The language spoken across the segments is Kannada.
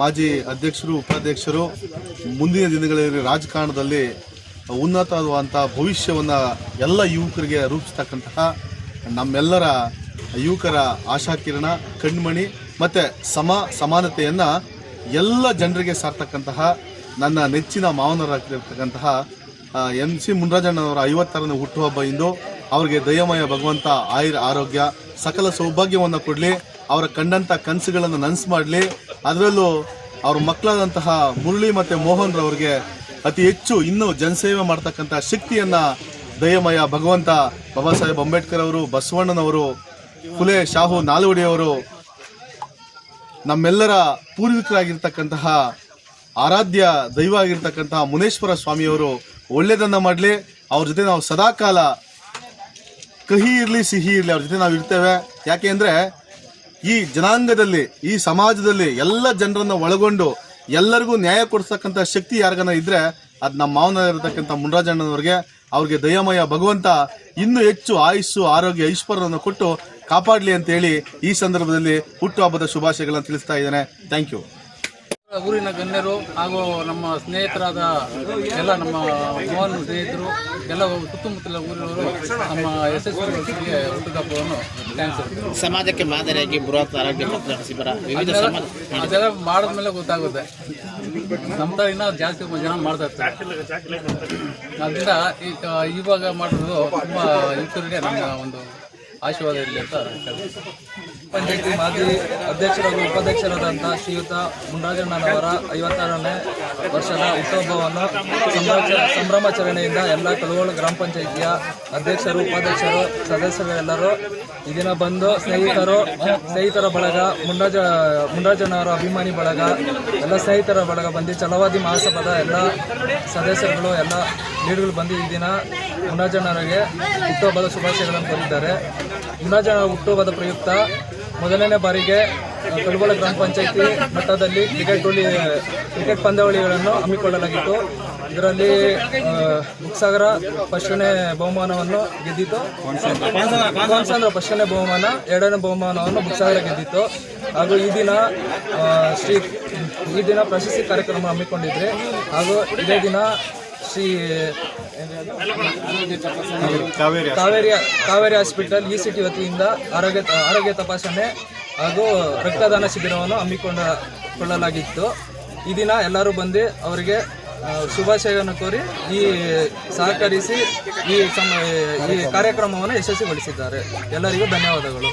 ಮಾಜಿ ಅಧ್ಯಕ್ಷರು, ಉಪಾಧ್ಯಕ್ಷರು ಮುಂದಿನ ದಿನಗಳಲ್ಲಿ ರಾಜಕಾರಣದಲ್ಲಿ ಉನ್ನತವಾದಂಥ ಭವಿಷ್ಯವನ್ನು ಎಲ್ಲ ಯುವಕರಿಗೆ ರೂಪಿಸ್ತಕ್ಕಂತಹ ನಮ್ಮೆಲ್ಲರ ಯುವಕರ ಆಶಾಕಿರಣ, ಕಣ್ಮಣಿ ಮತ್ತು ಸಮ, ಸಮಾನತೆಯನ್ನು ಎಲ್ಲ ಜನರಿಗೆ ಸಾರ್ತಕ್ಕಂತಹ ನನ್ನ ನೆಚ್ಚಿನ ಮಾವನರಾಗಿರ್ತಕ್ಕಂತಹ ಎಂ ಸಿ ಮುನ್ರಾಜಣ್ಣವರ ಐವತ್ತಾರನೇ ಹುಟ್ಟುಹಬ್ಬ ಇಂದು. ಅವರಿಗೆ ದಯಮಯ ಭಗವಂತ ಆಯುರ್ ಆರೋಗ್ಯ, ಸಕಲ ಸೌಭಾಗ್ಯವನ್ನು ಕೊಡಲಿ. ಅವರ ಕಂಡಂಥ ಕನಸುಗಳನ್ನು ನನಸು ಮಾಡಲಿ. ಅದರಲ್ಲೂ ಅವ್ರ ಮಕ್ಕಳಾದಂತಹ ಮುರಳಿ ಮತ್ತು ಮೋಹನ್ ರವರಿಗೆ ಅತಿ ಹೆಚ್ಚು ಇನ್ನೂ ಜನಸೇವೆ ಮಾಡ್ತಕ್ಕಂಥ ಶಕ್ತಿಯನ್ನ ದಯಮಯ ಭಗವಂತ ಬಾಬಾ ಸಾಹೇಬ್ ಅಂಬೇಡ್ಕರ್ ಅವರು, ಬಸವಣ್ಣನವರು ಕುಲೆ ಶಾಹು ನಾಲ್ವಡಿಯವರು ನಮ್ಮೆಲ್ಲರ ಪೂರ್ವಿಕರಾಗಿರ್ತಕ್ಕಂತಹ ಆರಾಧ್ಯ ದೈವ ಆಗಿರ್ತಕ್ಕಂತಹ ಮುನೇಶ್ವರ ಸ್ವಾಮಿಯವರು ಒಳ್ಳೇದನ್ನ ಮಾಡಲಿ. ಅವ್ರ ಜೊತೆ ನಾವು ಸದಾಕಾಲ ಕಹಿ ಇರಲಿ, ಸಿಹಿ ಇರಲಿ, ಅವ್ರ ಜೊತೆ ನಾವು ಇರ್ತೇವೆ ಯಾಕೆ ಅಂದ್ರೆ ಈ ಜನಾಂಗದಲ್ಲಿ, ಈ ಸಮಾಜದಲ್ಲಿ ಎಲ್ಲ ಜನರನ್ನ ಒಳಗೊಂಡು ಎಲ್ಲರಿಗೂ ನ್ಯಾಯ ಕೊಡಿಸ್ತಕ್ಕಂಥ ಶಕ್ತಿ ಯಾರಿಗನ ಇದ್ರೆ ಅದು ನಮ್ಮ ಮಾವನ ಇರತಕ್ಕಂಥ ಮುನ್ರಾಜಣ್ಣನವ್ರಿಗೆ, ಅವ್ರಿಗೆ ದಯಮಯ ಭಗವಂತ ಇನ್ನೂ ಹೆಚ್ಚು ಆಯುಸ್ಸು, ಆರೋಗ್ಯ, ಐಶ್ವರ್ಯವನ್ನು ಕೊಟ್ಟು ಕಾಪಾಡಲಿ ಅಂತ ಹೇಳಿ ಈ ಸಂದರ್ಭದಲ್ಲಿ ಹುಟ್ಟುಹಬ್ಬದ ಶುಭಾಶಯಗಳನ್ನು ತಿಳಿಸ್ತಾ ಇದ್ದೇನೆ. ಥ್ಯಾಂಕ್ ಯು ಊರಿನ ಗಣ್ಯರು ಹಾಗೂ ನಮ್ಮ ಸ್ನೇಹಿತರಾದ ಎಲ್ಲ ನಮ್ಮ ಮೋಹನ್ ಸ್ನೇಹಿತರು ಎಲ್ಲ ಸುತ್ತಮುತ್ತಲ ಊರಿನವರು ನಮ್ಮ ಎಸ್ ಹುಟ್ಟುಹಬ್ಬವನ್ನು ಥ್ಯಾಂಕ್ಸ್ ಸಮಾಜಕ್ಕೆ ಮಾದರಿಯಾಗಿ ಬೃಹತ್ ಆರೋಗ್ಯ ಶಿಬಿರ ಅದೆಲ್ಲ ಮಾಡಿದ್ಮೇಲೆ ಗೊತ್ತಾಗುತ್ತೆ. ನಮ್ಮ ಥರ ಇನ್ನೂ ಜಾಸ್ತಿ ಜನ ಮಾಡ್ತಾ ಇರ್ತಾರೆ. ಅದರಿಂದ ಈಗ ಇವಾಗ ಮಾಡಿರೋದು ತುಂಬ ಯುವಕರಿಗೆ ನಮ್ಮ ಒಂದು ಆಶೀರ್ವಾದ ಇರಲಿ ಅಂತ. ಪಂಚಾಯತಿ ಮಾಜಿ ಅಧ್ಯಕ್ಷರಾಗಿ ಉಪಾಧ್ಯಕ್ಷರಾದಂಥ ಶ್ರೀಯುತ ಮುನ್ರಾಜಣ್ಣನವರ ಐವತ್ತಾರನೇ ವರ್ಷದ ಹುಟ್ಟುಹಬ್ಬವನ್ನು ಸಂಭ್ರಮ ಸಂಭ್ರಮಾಚರಣೆಯಿಂದ ಎಲ್ಲ ಕಲಗೋಳು ಗ್ರಾಮ ಪಂಚಾಯಿತಿಯ ಅಧ್ಯಕ್ಷರು, ಉಪಾಧ್ಯಕ್ಷರು, ಸದಸ್ಯರೆಲ್ಲರೂ ಈ ದಿನ ಬಂದು ಸ್ನೇಹಿತರು, ಸ್ನೇಹಿತರ ಬಳಗ, ಮುನ್ರಾಜ ಮುನ್ರಾಜಣ್ಣವರ ಅಭಿಮಾನಿ ಬಳಗ, ಎಲ್ಲ ಸ್ನೇಹಿತರ ಬಳಗ ಬಂದು ಚಲವಾದಿ ಮಹಾಸಭಾದ ಎಲ್ಲ ಸದಸ್ಯರುಗಳು, ಎಲ್ಲ ಲೀಡ್ಗಳು ಬಂದು ಈ ದಿನ ಮುನ್ರಾಜಣ್ಣವರಿಗೆ ಹುಟ್ಟುಹಬ್ಬದ ಶುಭಾಶಯಗಳನ್ನು ಕೋರಿದ್ದಾರೆ. ಮುಂಡಾಜಣ್ಣ ಹುಟ್ಟುಹಬ್ಬದ ಪ್ರಯುಕ್ತ ಮೊದಲನೇ ಬಾರಿಗೆ ಕಲ್ಗೋಳ ಗ್ರಾಮ ಪಂಚಾಯಿತಿ ಮಟ್ಟದಲ್ಲಿ ಕ್ರಿಕೆಟ್ ಟೋಲಿ ಕ್ರಿಕೆಟ್ ಪಂದ್ಯಾವಳಿಗಳನ್ನು ಹಮ್ಮಿಕೊಳ್ಳಲಾಗಿತ್ತು. ಇದರಲ್ಲಿ ಆ, ಬುಕ್ಸಾಗರ ಫಸ್ಟನೇ ಬಹುಮಾನವನ್ನು ಗೆದ್ದಿತ್ತು. ಕೋನ್ಸಾಂದ್ರ ಫಸ್ಟನೇ ಬಹುಮಾನ ಎರಡನೇ ಬಹುಮಾನವನ್ನು ಬುಕ್ಸಾಗರ ಗೆದ್ದಿತ್ತು. ಹಾಗೂ ಈ ದಿನ ಶ್ರೀ ಈ ದಿನ ಪ್ರಶಸ್ತಿ ಕಾರ್ಯಕ್ರಮ ಹಮ್ಮಿಕೊಂಡಿದ್ರಿ. ಹಾಗೂ ಇದೇ ದಿನ Shri Kaveri Kaveri Kaveri hospital E city ವತಿಯಿಂದ ಆರೋಗ್ಯ ಆರೋಗ್ಯ ತಪಾಸಣೆ ಹಾಗೂ ರಕ್ತದಾನ ಶಿಬಿರವನ್ನು ಹಮ್ಮಿಕೊಂಡ ಕೊಳ್ಳಲಾಗಿತ್ತು ಈ ದಿನ ಎಲ್ಲರೂ ಬಂದು ಅವರಿಗೆ ಶುಭಾಶಯವನ್ನು ಕೋರಿ ಈ ಸಹಕರಿಸಿ ಈ ಸಮ ಈ ಕಾರ್ಯಕ್ರಮವನ್ನು ಯಶಸ್ವಿಗೊಳಿಸಿದ್ದಾರೆ. ಎಲ್ಲರಿಗೂ ಧನ್ಯವಾದಗಳು.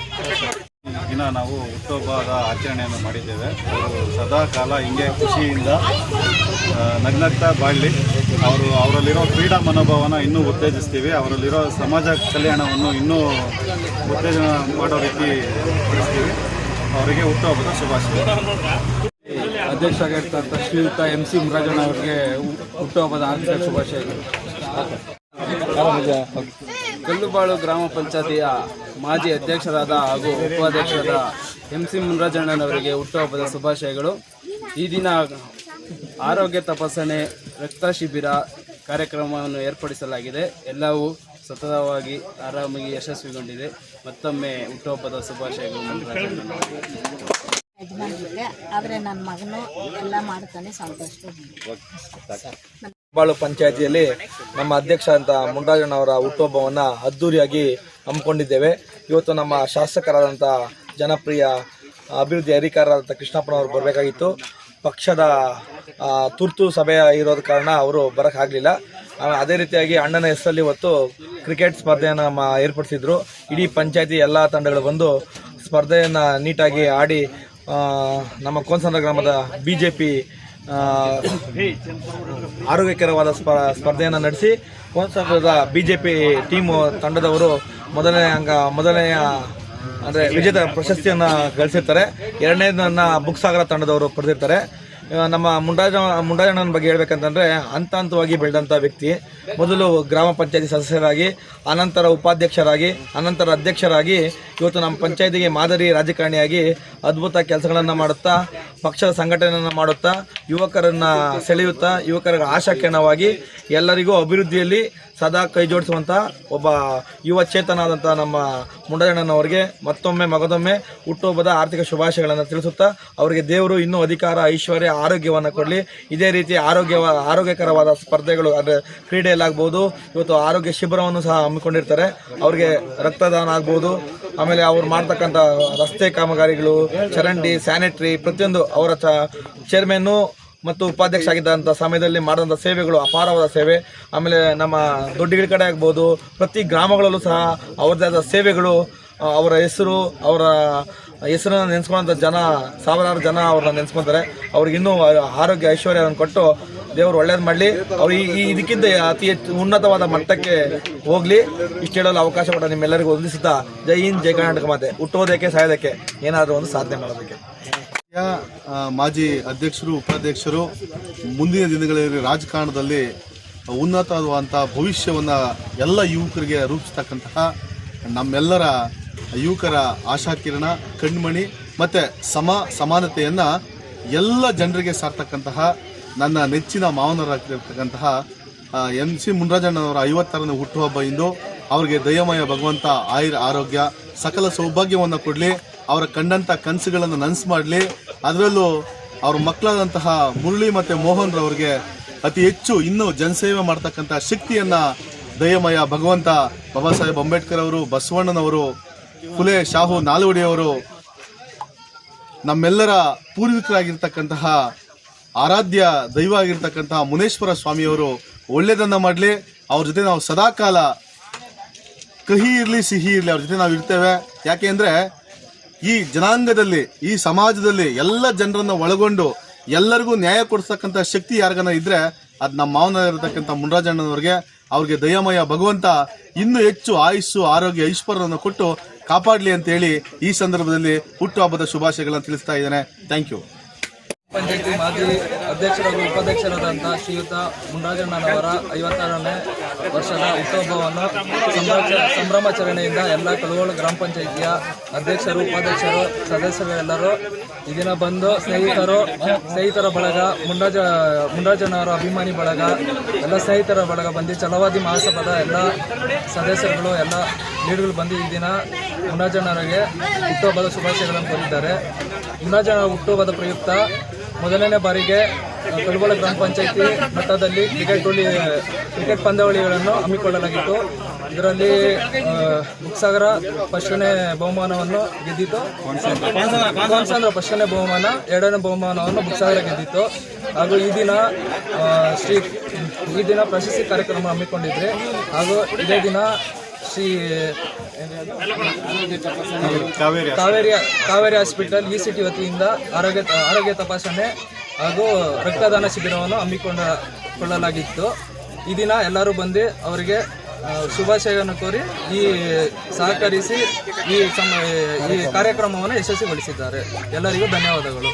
ದಿನ ನಾವು ಹುಟ್ಟುಹಬ್ಬದ ಆಚರಣೆಯನ್ನು ಮಾಡಿದ್ದೇವೆ. ಅವರು ಸದಾ ಕಾಲ ಹಿಂಗೆ ಖುಷಿಯಿಂದ ನಗ್ನಗ್ತಾ ಬಾಳಲಿ. ಅವರು ಅವರಲ್ಲಿರೋ ಕ್ರೀಡಾ ಮನೋಭಾವನ ಇನ್ನೂ ಉತ್ತೇಜಿಸ್ತೀವಿ. ಅವರಲ್ಲಿರೋ ಸಮಾಜ ಕಲ್ಯಾಣವನ್ನು ಇನ್ನೂ ಉತ್ತೇಜನ ಮಾಡೋ ರೀತಿ ಬಳಸ್ತೀವಿ ಅವರಿಗೆ ಹುಟ್ಟುಹಬ್ಬದ ಶುಭಾಶಯ. ಅಧ್ಯಕ್ಷರಾಗಿರ್ತಕ್ಕಂಥ ಶ್ರೀಯುತ ಎಂ ಸಿ ಮುರಾಜಣ್ಣ ಅವರಿಗೆ ಹುಟ್ಟುಹಬ್ಬದ ಆರ್ಥಿಕ ಶುಭಾಶಯಗಳು. ಕಲ್ಲುಬಾಳು ಗ್ರಾಮ ಪಂಚಾಯತಿಯ ಮಾಜಿ ಅಧ್ಯಕ್ಷರಾದ ಹಾಗೂ ಉಪಾಧ್ಯಕ್ಷರಾದ ಎಂ ಸಿ ಮುನರಾಜಣ್ಣನವರಿಗೆ ಹುಟ್ಟುಹಬ್ಬದ ಶುಭಾಶಯಗಳು. ಈ ದಿನ ಆರೋಗ್ಯ ತಪಾಸಣೆ ರಕ್ತ ಶಿಬಿರ ಕಾರ್ಯಕ್ರಮವನ್ನು ಏರ್ಪಡಿಸಲಾಗಿದೆ. ಎಲ್ಲವೂ ಸತತವಾಗಿ ಆರಾಮಾಗಿ ಯಶಸ್ವಿಗೊಂಡಿದೆ. ಮತ್ತೊಮ್ಮೆ ಹುಟ್ಟುಹಬ್ಬದ ಶುಭಾಶಯಗಳು ಮುನರಾಜಣ್ಣನವರಿಗೆ. ಯಜಮಾನ್ರಿಗೆ ಆದರೆ ನನ್ನ ಮಗನು ಎಲ್ಲ ಮಾಡ್ತಾನೆ ಸಂತೋಷ ಬಾಳು ಪಂಚಾಯತಿಯಲ್ಲಿ ನಮ್ಮ ಅಧ್ಯಕ್ಷ ಅಂತ ಮುಂಡಾಜಣ್ಣವರ ಹುಟ್ಟುಹಬ್ಬವನ್ನು ಅದ್ದೂರಿಯಾಗಿ ಹಮ್ಮಿಕೊಂಡಿದ್ದೇವೆ. ಇವತ್ತು ನಮ್ಮ ಶಾಸಕರಾದಂಥ ಜನಪ್ರಿಯ, ಅಭಿವೃದ್ಧಿ ಅಧಿಕಾರರಾದಂಥ ಕೃಷ್ಣಪ್ಪನವರು ಬರಬೇಕಾಗಿತ್ತು. ಪಕ್ಷದ ತುರ್ತು ಸಭೆ ಇರೋದ ಕಾರಣ ಅವರು ಬರೋಕ್ಕಾಗಲಿಲ್ಲ. ಅದೇ ರೀತಿಯಾಗಿ ಅಣ್ಣನ ಹೆಸರಲ್ಲಿ ಇವತ್ತು ಕ್ರಿಕೆಟ್ ಸ್ಪರ್ಧೆಯನ್ನು ಮ ಏರ್ಪಡಿಸಿದ್ರು. ಇಡೀ ಪಂಚಾಯತಿ ಎಲ್ಲ ತಂಡಗಳು ಬಂದು ಸ್ಪರ್ಧೆಯನ್ನು ನೀಟಾಗಿ ಆಡಿ ನಮ್ಮ ಕೋನ್ಸಂದ್ರ ಗ್ರಾಮದ ಬಿ ಜೆ ಪಿ ಆರೋಗ್ಯಕರವಾದ ಸ್ಪ, ಸ್ಪರ್ಧೆಯನ್ನು ನಡೆಸಿ ಕೋನ್ಸಂದ್ರದ ಬಿ ಜೆ ಪಿ ಟೀಮು ತಂಡದವರು ಮೊದಲನೇ ಅಂಗ, ಮೊದಲನೆಯ, ಅಂದರೆ ವಿಜೇತ ಪ್ರಶಸ್ತಿಯನ್ನು ಗಳಿಸಿರ್ತಾರೆ. ಎರಡನೇದನ್ನ ಬುಕ್ಸಾಗರ ತಂಡದವರು ಪಡೆದಿರ್ತಾರೆ. ನಮ್ಮ ಮುಂಡಾಜ, ಮುಂಡಾಜಣ್ಣನ ಬಗ್ಗೆ ಹೇಳ್ಬೇಕಂತಂದ್ರೆ ಹಂತ ಹಂತವಾಗಿ ಬೆಳೆದಂಥ ವ್ಯಕ್ತಿ. ಮೊದಲು ಗ್ರಾಮ ಪಂಚಾಯತಿ ಸದಸ್ಯರಾಗಿ, ಅನಂತರ ಉಪಾಧ್ಯಕ್ಷರಾಗಿ, ಅನಂತರ ಅಧ್ಯಕ್ಷರಾಗಿ, ಇವತ್ತು ನಮ್ಮ ಪಂಚಾಯತಿಗೆ ಮಾದರಿ ರಾಜಕಾರಣಿಯಾಗಿ ಅದ್ಭುತ ಕೆಲಸಗಳನ್ನು ಮಾಡುತ್ತಾ, ಪಕ್ಷದ ಸಂಘಟನೆಯನ್ನು ಮಾಡುತ್ತಾ, ಯುವಕರನ್ನ ಸೆಳೆಯುತ್ತಾ ಯುವಕರ ಆಶಾಕಿರಣವಾಗಿ ಎಲ್ಲರಿಗೂ ಅಭಿವೃದ್ಧಿಯಲ್ಲಿ ಸದಾ ಕೈ ಜೋಡಿಸುವಂಥ ಒಬ್ಬ ಯುವ ಚೇತನಾದಂಥ ನಮ್ಮ ಮುಂಡರಣ್ಣನವರಿಗೆ ಮತ್ತೊಮ್ಮೆ ಮಗದೊಮ್ಮೆ ಹುಟ್ಟುಹಬ್ಬದ ಆರ್ಥಿಕ ಶುಭಾಶಯಗಳನ್ನು ತಿಳಿಸುತ್ತಾ ಅವರಿಗೆ ದೇವರು ಇನ್ನೂ ಅಧಿಕಾರ, ಐಶ್ವರ್ಯ, ಆರೋಗ್ಯವನ್ನು ಕೊಡಲಿ. ಇದೇ ರೀತಿ ಆರೋಗ್ಯ ಆರೋಗ್ಯಕರವಾದ ಸ್ಪರ್ಧೆಗಳು ಅಂದರೆ ಕ್ರೀಡೆಯಲ್ಲಾಗ್ಬೋದು ಇವತ್ತು ಆರೋಗ್ಯ ಶಿಬಿರವನ್ನು ಸಹ ಹಮ್ಮಿಕೊಂಡಿರ್ತಾರೆ. ಅವರಿಗೆ ರಕ್ತದಾನ ಆಗ್ಬೋದು. ಆಮೇಲೆ ಅವ್ರು ಮಾಡ್ತಕ್ಕಂಥ ರಸ್ತೆ ಕಾಮಗಾರಿಗಳು, ಚರಂಡಿ, ಸ್ಯಾನಿಟ್ರಿ ಪ್ರತಿಯೊಂದು ಅವರ ಚೇರ್ಮನ್ನು ಮತ್ತು ಉಪಾಧ್ಯಕ್ಷ ಆಗಿದ್ದಂಥ ಸಮಯದಲ್ಲಿ ಮಾಡಿದಂಥ ಸೇವೆಗಳು ಅಪಾರವಾದ ಸೇವೆ. ಆಮೇಲೆ ನಮ್ಮ ದೊಡ್ಡಗಿಡ ಕಡೆ ಆಗ್ಬೋದು, ಪ್ರತಿ ಗ್ರಾಮಗಳಲ್ಲೂ ಸಹ ಅವ್ರದ್ದೇ ಆದ ಸೇವೆಗಳು ಅವರ ಹೆಸರು, ಅವರ ಹೆಸರನ್ನು ನೆನೆಸ್ಕೊಳ್ಳೋಂಥ ಜನ, ಸಾವಿರಾರು ಜನ ಅವ್ರನ್ನ ನೆನೆಸ್ಕೊತಾರೆ. ಅವ್ರಿಗೆ ಇನ್ನೂ ಆರೋಗ್ಯ ಐಶ್ವರ್ಯವನ್ನು ಕೊಟ್ಟು ದೇವರು ಒಳ್ಳೇದು ಮಾಡಲಿ. ಅವ್ರು ಈ ಇದಕ್ಕಿಂತ ಅತಿ ಹೆಚ್ಚು ಉನ್ನತವಾದ ಮಟ್ಟಕ್ಕೆ ಹೋಗಲಿ. ಇಷ್ಟು ಹೇಳಲು ಅವಕಾಶ ಕೊಟ್ಟ ನಿಮ್ಮೆಲ್ಲರಿಗೂ ವಂದಿಸುತ್ತಾ ಜೈ ಹಿಂದ್, ಜೈ ಕರ್ನಾಟಕ ಮಾತೆ. ಹುಟ್ಟೋದಕ್ಕೆ ಸಾಯೋದಕ್ಕೆ ಏನಾದರೂ ಒಂದು ಸಾಧನೆ ಮಾಡೋದಕ್ಕೆ. ಮಾಜಿ ಅಧ್ಯಕ್ಷರು, ಉಪಾಧ್ಯಕ್ಷರು ಮುಂದಿನ ದಿನಗಳಲ್ಲಿ ರಾಜಕಾರಣದಲ್ಲಿ ಉನ್ನತವಾದಂಥ ಭವಿಷ್ಯವನ್ನು ಎಲ್ಲ ಯುವಕರಿಗೆ ರೂಪಿಸ್ತಕ್ಕಂತಹ ನಮ್ಮೆಲ್ಲರ ಯುವಕರ ಆಶಾಕಿರಣ ಕಣ್ಮಣಿ ಮತ್ತು ಸಮ ಸಮಾನತೆಯನ್ನು ಎಲ್ಲ ಜನರಿಗೆ ಸಾರ್ತಕ್ಕಂತಹ ನನ್ನ ನೆಚ್ಚಿನ ಮಾವನರಾಗಿರ್ತಕ್ಕಂತಹ ಎಂ ಸಿ ಮುನ್ರಾಜಣ್ಣನವರ ಐವತ್ತಾರನೇ ಹುಟ್ಟುಹಬ್ಬ ಇಂದು ಅವರಿಗೆ ದಯಮಯ ಭಗವಂತ ಆಯುರ್ ಆರೋಗ್ಯ, ಸಕಲ ಸೌಭಾಗ್ಯವನ್ನು ಕೊಡಲಿ, ಅವರ ಕಂಡಂಥ ಕನಸುಗಳನ್ನು ನನಸು ಮಾಡಲಿ. ಅದರಲ್ಲೂ ಅವ್ರ ಮಕ್ಕಳಾದಂತಹ ಮುರಳಿ ಮತ್ತು ಮೋಹನ್ ರವರಿಗೆ ಅತಿ ಹೆಚ್ಚು ಇನ್ನೂ ಜನಸೇವೆ ಮಾಡ್ತಕ್ಕಂಥ ಶಕ್ತಿಯನ್ನ ದಯಮಯ ಭಗವಂತ ಬಾಬಾ ಸಾಹೇಬ್ ಅಂಬೇಡ್ಕರ್ ಅವರು, ಬಸವಣ್ಣನವರು, ಫುಲೆ ಶಾಹು ನಾಲ್ವಡಿಯವರು ನಮ್ಮೆಲ್ಲರ ಪೂರ್ವಿಕರಾಗಿರ್ತಕ್ಕಂತಹ ಆರಾಧ್ಯ ದೈವ ಆಗಿರ್ತಕ್ಕಂತಹ ಮುನೇಶ್ವರ ಸ್ವಾಮಿಯವರು ಒಳ್ಳೆಯದನ್ನ ಮಾಡಲಿ, ಅವ್ರ ಜೊತೆ ನಾವು ಸದಾಕಾಲ ಕಹಿ ಇರಲಿ, ಸಿಹಿ ಇರಲಿ, ಅವ್ರ ಜೊತೆ ನಾವು ಇರ್ತೇವೆ ಯಾಕೆ ಅಂದ್ರೆ ಈ ಜನಾಂಗದಲ್ಲಿ, ಈ ಸಮಾಜದಲ್ಲಿ ಎಲ್ಲ ಜನರನ್ನ ಒಳಗೊಂಡು ಎಲ್ಲರಿಗೂ ನ್ಯಾಯ ಕೊಡಿಸ್ತಕ್ಕಂಥ ಶಕ್ತಿ ಯಾರಿಗನ ಇದ್ರೆ ಅದು ನಮ್ಮ ಮಾವನ ಇರತಕ್ಕಂಥ ಮುನ್ರಾಜಣ್ಣನವ್ರಿಗೆ ಅವ್ರಿಗೆ ದಯಮಯ ಭಗವಂತ ಇನ್ನೂ ಹೆಚ್ಚು ಆಯುಸ್ಸು, ಆರೋಗ್ಯ, ಐಶ್ವರ್ಯವನ್ನು ಕೊಟ್ಟು ಕಾಪಾಡಲಿ ಅಂತ ಹೇಳಿ ಈ ಸಂದರ್ಭದಲ್ಲಿ ಹುಟ್ಟುಹಬ್ಬದ ಶುಭಾಶಯಗಳನ್ನು ತಿಳಿಸ್ತಾ ಇದ್ದೇನೆ. ಥ್ಯಾಂಕ್ ಯು ಪಂಚಾಯತಿ ಮಾಜಿ ಅಧ್ಯಕ್ಷರ ಉಪಾಧ್ಯಕ್ಷರಾದಂಥ ಶ್ರೀಯುತ ಮುನ್ರಾಜಣ್ಣನವರ ಐವತ್ತಾರನೇ ವರ್ಷದ ಹುಟ್ಟುಹಬ್ಬವನ್ನು ಸಂಭ್ರಮ ಸಂಭ್ರಮಾಚರಣೆಯಿಂದ ಎಲ್ಲ ಕಲಗೋಳು ಗ್ರಾಮ ಪಂಚಾಯಿತಿಯ ಅಧ್ಯಕ್ಷರು, ಉಪಾಧ್ಯಕ್ಷರು ಸದಸ್ಯರೆಲ್ಲರೂ ಈ ದಿನ ಬಂದು ಸ್ನೇಹಿತರು, ಸ್ನೇಹಿತರ ಬಳಗ, ಮುಂಡಾಜ ಮುಂಡಾಜನವರ ಅಭಿಮಾನಿ ಬಳಗ, ಎಲ್ಲ ಸ್ನೇಹಿತರ ಬಳಗ ಬಂದು ಚಲವಾದಿ ಮಹಾಸಭಾದ ಎಲ್ಲ ಸದಸ್ಯರುಗಳು, ಎಲ್ಲ ಲೀಡ್ಗಳು ಬಂದು ಈ ದಿನ ಮುನ್ರಾಜಣ್ಣವರಿಗೆ ಹುಟ್ಟುಹಬ್ಬದ ಶುಭಾಶಯಗಳನ್ನು ಕೋರಿದ್ದಾರೆ. ಮುಂಡಾಜನ ಹುಟ್ಟುಹಬ್ಬದ ಪ್ರಯುಕ್ತ ಮೊದಲನೇ ಬಾರಿಗೆ ಕಡಗೋಳ ಗ್ರಾಮ ಪಂಚಾಯತಿ ಮಟ್ಟದಲ್ಲಿ ಕ್ರಿಕೆಟ್ ಟೂರ್ನಿ ಕ್ರಿಕೆಟ್ ಪಂದ್ಯಾವಳಿಗಳನ್ನು ಹಮ್ಮಿಕೊಳ್ಳಲಾಗಿತ್ತು. ಇದರಲ್ಲಿ ಬುಕ್ಸಾಗರ ಫಸ್ಟನೇ ಬಹುಮಾನವನ್ನು ಗೆದ್ದಿತ್ತು. ಕೋನ್ಸಂದ್ರ ಫಸ್ಟನೇ ಬಹುಮಾನ, ಎರಡನೇ ಬಹುಮಾನವನ್ನು ಬುಕ್ಸಾಗರ ಗೆದ್ದಿತ್ತು. ಹಾಗೂ ಈ ದಿನ ಶ್ರೀ, ಈ ದಿನ ಪ್ರಶಸ್ತಿ ಕಾರ್ಯಕ್ರಮ ಹಮ್ಮಿಕೊಂಡಿದ್ರೆ. ಹಾಗೂ ಇದೇ ದಿನ Kaveri Kaveri Kaveri hospital E city ವತಿಯಿಂದ ಆರೋಗ್ಯ ಆರೋಗ್ಯ ತಪಾಸಣೆ ಹಾಗೂ ರಕ್ತದಾನ ಶಿಬಿರವನ್ನು ಹಮ್ಮಿಕೊಂಡ ಕೊಳ್ಳಲಾಗಿತ್ತು. ಈ ದಿನ ಎಲ್ಲರೂ ಬಂದು ಅವರಿಗೆ ಶುಭಾಶಯವನ್ನು ಕೋರಿ ಈ ಸಹಕರಿಸಿ ಈ ಸಮ ಈ ಕಾರ್ಯಕ್ರಮವನ್ನು ಯಶಸ್ವಿಗೊಳಿಸಿದ್ದಾರೆ. ಎಲ್ಲರಿಗೂ ಧನ್ಯವಾದಗಳು.